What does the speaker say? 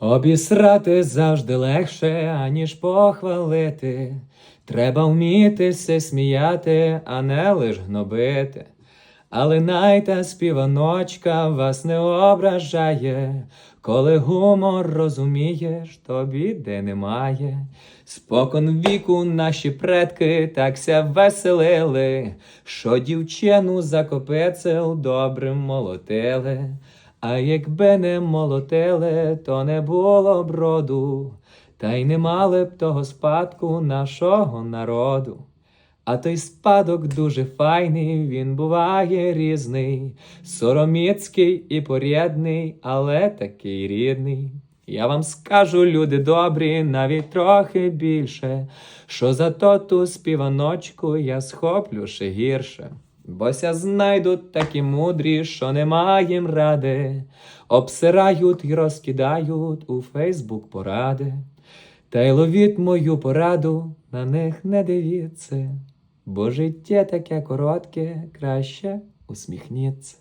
Обісрати завжди легше, аніж похвалити. Треба вміти сміяти, а не лиш гнобити. Але найта співаночка вас не ображає, коли гумор розумієш, то біди немає. Спокон віку наші предки такся веселили, що дівчину за копецел добрим молотили. А якби не молотили, то не було б роду, та й не мали б того спадку нашого народу. А той спадок дуже файний, він буває різний, сороміцький і порядний, але такий рідний. Я вам скажу, люди добрі, навіть трохи більше, що за то ту співаночку я схоплю ще гірше. Бося знайдуть такі мудрі, що нема їм ради, обсирають і розкидають у Фейсбук поради. Та й ловіть мою пораду, на них не дивіться, бо життя таке коротке, краще усміхніться.